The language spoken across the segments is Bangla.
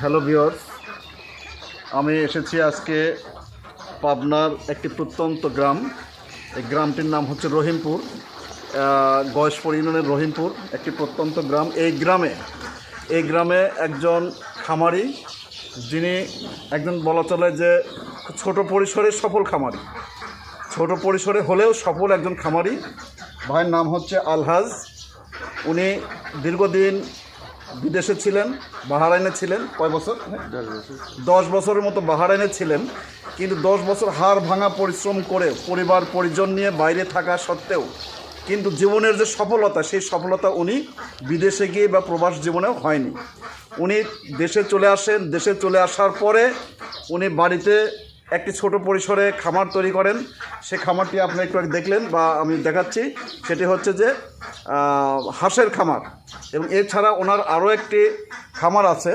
হ্যালো ভিওর্স আমি এসেছি আজকে পাবনার একটি প্রত্যন্ত গ্রাম। এই গ্রামটির নাম হচ্ছে রহিমপুর। গয়েশপুর ইউনিয়নের রহিমপুর, একটি প্রত্যন্ত গ্রাম। এই গ্রামে এই গ্রামে একজন খামারি, যিনি একজন বলা চলে যে ছোট পরিসরে সফল খামারি। ছোট পরিসরে হলেও সফল একজন খামারি। ভাইয়ের নাম হচ্ছে আলহাজ। উনি দীর্ঘদিন বিদেশে ছিলেন, বাহারাইনে ছিলেন, কয় বছর? দশ বছরের মতো বাহারাইনে ছিলেন, কিন্তু দশ বছর হাড় ভাঙা পরিশ্রম করে পরিবার, পরিজন নিয়ে বাইরে থাকা সত্ত্বেও, কিন্তু জীবনের যে সফলতা, সেই সফলতা উনি বিদেশে গিয়ে বা প্রবাস জীবনেও হয়নি। উনি দেশে চলে আসেন, দেশে চলে আসার পরে উনি বাড়িতে একটি ছোট পরিসরে খামার তৈরি করেন। সে খামারটি আপনি একটু দেখলেন বা আমি দেখাচ্ছি। সেটি হচ্ছে যে হাঁসের খামার এবং এছাড়া ওনার আরও একটি খামার আছে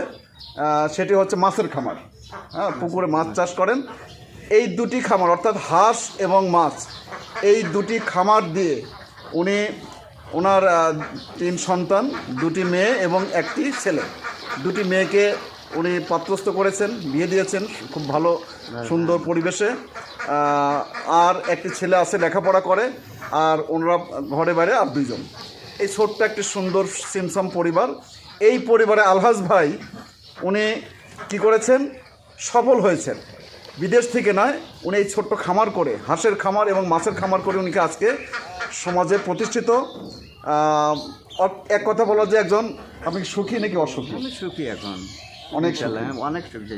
সেটি হচ্ছে মাছের খামার। হ্যাঁ পুকুরে মাছ চাষ করেন। এই দুটি খামার, অর্থাৎ হাঁস এবং মাছ, এই দুটি খামার দিয়ে উনি ওনার তিন সন্তান, দুটি মেয়ে এবং একটি ছেলে। দুটি মেয়েকে উনি পাত্রস্থ করেছেন, বিয়ে দিয়েছেন খুব ভালো, সুন্দর পরিবেশে। আর একটি ছেলে আছে, লেখাপড়া করে, আর ওনারা ঘরে বাইরে আর দুইজন। এই ছোট্ট একটি সুন্দর সিমসাম পরিবার। এই পরিবারে আলহাজ ভাই, উনি কি করেছেন? সফল হয়েছেন। বিদেশ থেকে নয়, উনি এই ছোট্ট খামার করে, হাঁসের খামার এবং মাছের খামার করে উনিকে আজকে সমাজে প্রতিষ্ঠিত। এক কথা বলা যে একজন আপনি সুখী নাকি অসুখী? আমি সুখী এখন। অনেক হ্যাঁ, অনেক সুখী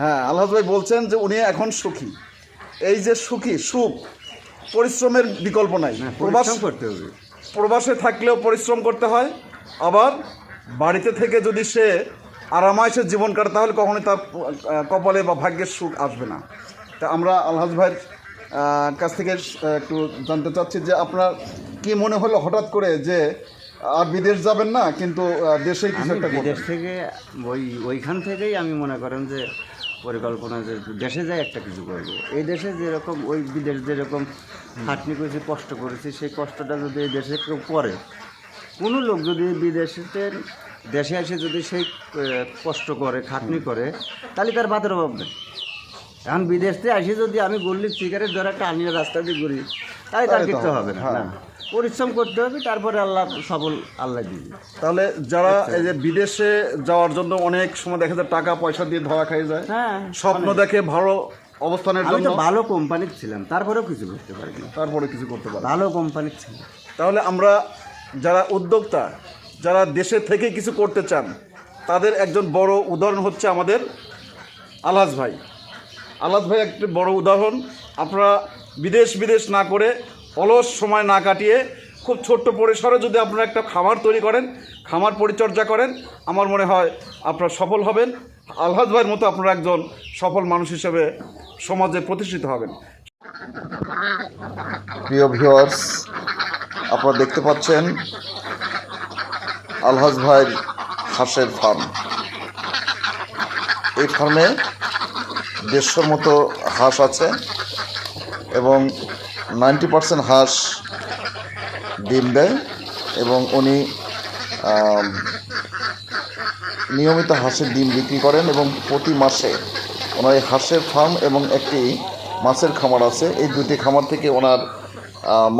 হ্যাঁ আলহাজ ভাই বলছেন যে উনি এখন সুখী। এই যে সুখী সুখ পরিশ্রমের বিকল্প নাই। প্রবাস করতে হবে। প্রবাসে থাকলেও পরিশ্রম করতে হয় আবার বাড়িতে থেকে যদি সে আরামায়েসে জীবন কাটে তাহলে কখনোই তার কপালে বা ভাগ্যের সুখ আসবে না। তা আমরা আলহাজ ভাইয়ের কাছ থেকে একটু জানতে চাচ্ছি যে আপনার কি মনে হলো হঠাৎ করে যে আর বিদেশ যাবেন না কিন্তু দেশেই কিছু একটা বিদেশ থেকে ওই ওইখান থেকেই আমি মনে করেন যে পরিকল্পনা যে দেশে যাই একটা কিছু করব। এই দেশে যেরকম ওই বিদেশ যেরকম খাটনি করেছি কষ্ট করেছি সেই কষ্টটা যদি এই দেশে কেউ করে কোনো লোক যদি বিদেশের দেশে এসে যদি সেই কষ্ট করে খাটনি করে তাহলে তার বাতের অভাব নেই। এখন বিদেশ থেকে আসে যদি আমি গল্লির সিগারেট ধরে একটা আনিয়ে রাস্তা দিয়ে ঘুরি তাহলে তার কিছু হবে, না হ্যাঁ। না। পরিশ্রম করতে হবে তারপরে আল্লাহ সবল আল্লাহ দিবে। তাহলে যারা এই যে বিদেশে যাওয়ার জন্য অনেক সময় দেখা যায় টাকা পয়সা দিয়ে ধরা খাই যায় হ্যাঁ স্বপ্ন দেখে ভালো অবস্থানের আমি জন্য তো ভালো কোম্পানির ছিলাম তারপরেও কিছু করতে পারিনি তারপরে কিছু করতে পারে ভালো কোম্পানির ছিলাম। তাহলে আমরা যারা উদ্যোক্তা যারা দেশে থেকে কিছু করতে চান তাদের একজন বড় উদাহরণ হচ্ছে আমাদের আলহাজ ভাই। আলহাজ ভাই একটি বড় উদাহরণ আপনারা বিদেশ বিদেশ না করে অলস সময় না কাটিয়ে খুব ছোট্ট পরিসরে যদি আপনারা একটা খামার তৈরি করেন, খামার পরিচর্যা করেন, আমার মনে হয় আপনারা সফল হবেন। আলহাজ ভাইয়ের মতো আপনারা একজন সফল মানুষ হিসেবে সমাজে প্রতিষ্ঠিত হবেন। প্রিয় ভিউয়ার্স আপনারা দেখতে পাচ্ছেন আলহাজ ভাইয়ের হাঁসের ফার্ম এই ফার্মে দেড়শোর মতো হাঁস আছে এবং নাইনটি পার্সেন্ট হাঁস ডিম দেয় এবং উনি নিয়মিত হাঁসের ডিম বিক্রি করেন এবং প্রতি মাসে ওনার এই হাঁসের ফার্ম এবং একটি মাছের খামার আছে। এই দুটি খামার থেকে ওনার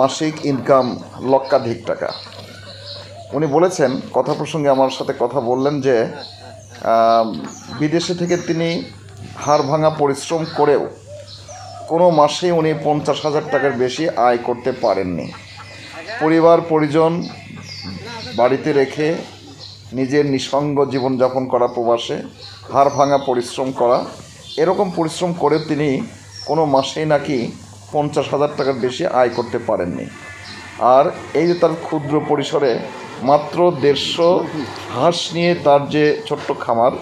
মাসিক ইনকাম লক্ষাধিক টাকা। উনি বলেছেন, কথা প্রসঙ্গে আমার সাথে কথা বললেন যে বিদেশে থেকে তিনি হাড় ভাঙা পরিশ্রম করেও কোনো মাসে উনি পঞ্চাশ হাজার টাকার বেশি আয় করতে পারেননি। পরিবার, পরিজন বাড়িতে রেখে নিজের নিঃসঙ্গ জীবনযাপন করা, প্রবাসে হাড় ভাঙা পরিশ্রম করা, এরকম পরিশ্রম করে তিনি কোনো মাসেই নাকি পঞ্চাশ হাজার টাকার বেশি আয় করতে পারেননি। আর এই যে তার ক্ষুদ্র পরিসরে মাত্র দেড়শো হাঁস নিয়ে তার যে ছোট্ট খামার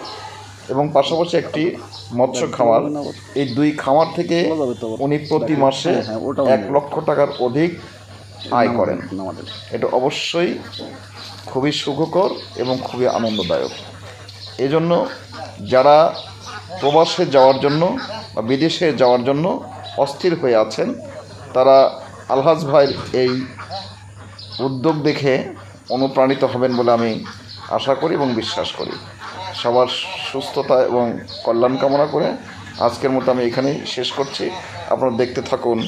এবং পাশাপাশি একটি মৎস্য খামার। এই দুই খামার থেকে উনি প্রতি মাসে এক লক্ষ টাকার অধিক আয় করেন। এটা অবশ্যই খুবই সুখকর এবং খুবই আনন্দদায়ক। এজন্য যারা প্রবাসে যাওয়ার জন্য বা বিদেশে যাওয়ার জন্য অস্থির হয়ে আছেন তারা আলহাজ ভাইয়ের এই উদ্যোগ দেখে অনুপ্রাণিত হবেন বলে আমি আশা করি এবং বিশ্বাস করি। সবার সুস্থতা এবং কল্যাণ কামনা করে আজকের মতো আমি এখানেই শেষ করছি। আপনারা দেখতে থাকুন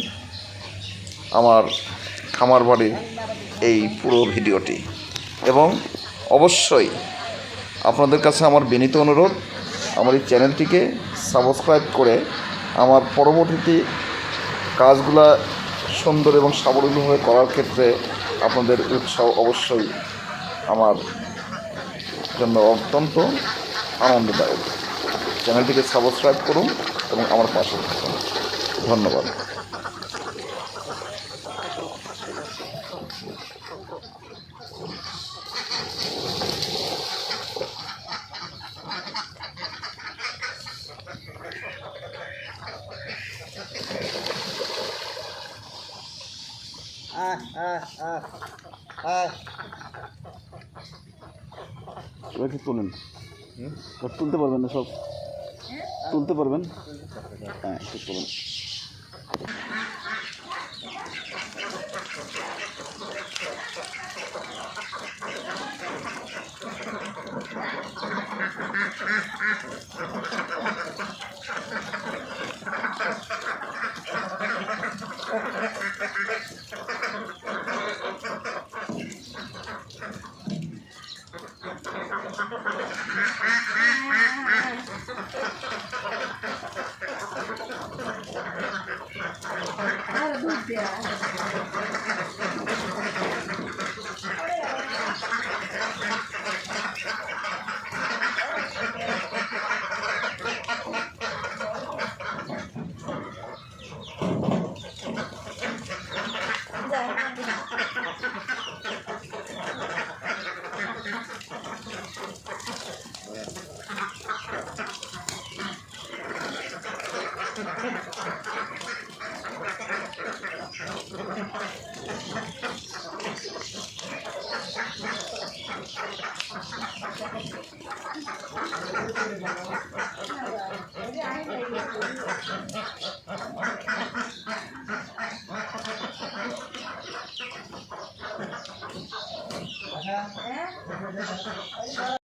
আমার খামার বাড়ির এই পুরো ভিডিওটি। এবং অবশ্যই আপনাদের কাছে আমার বিনীত অনুরোধ, আমার এই চ্যানেলটিকে সাবস্ক্রাইব করে আমার পরবর্তীতে কাজগুলা সুন্দর এবং সাবলীলভাবে করার ক্ষেত্রে আপনাদের উৎসাহ অবশ্যই আমার জন্য অত্যন্ত আনন্দদায়ক। চ্যানেলটিকে সাবস্ক্রাইব করুন এবং আমার পাশে থাকুন। ধন্যবাদ। এবার তুলেন। তুলতে পারবেন না সব। তুলতে পারবেন। হ্যাঁ একটু তুলুন। 对啊。那个，我家那个有，有。打开。哎。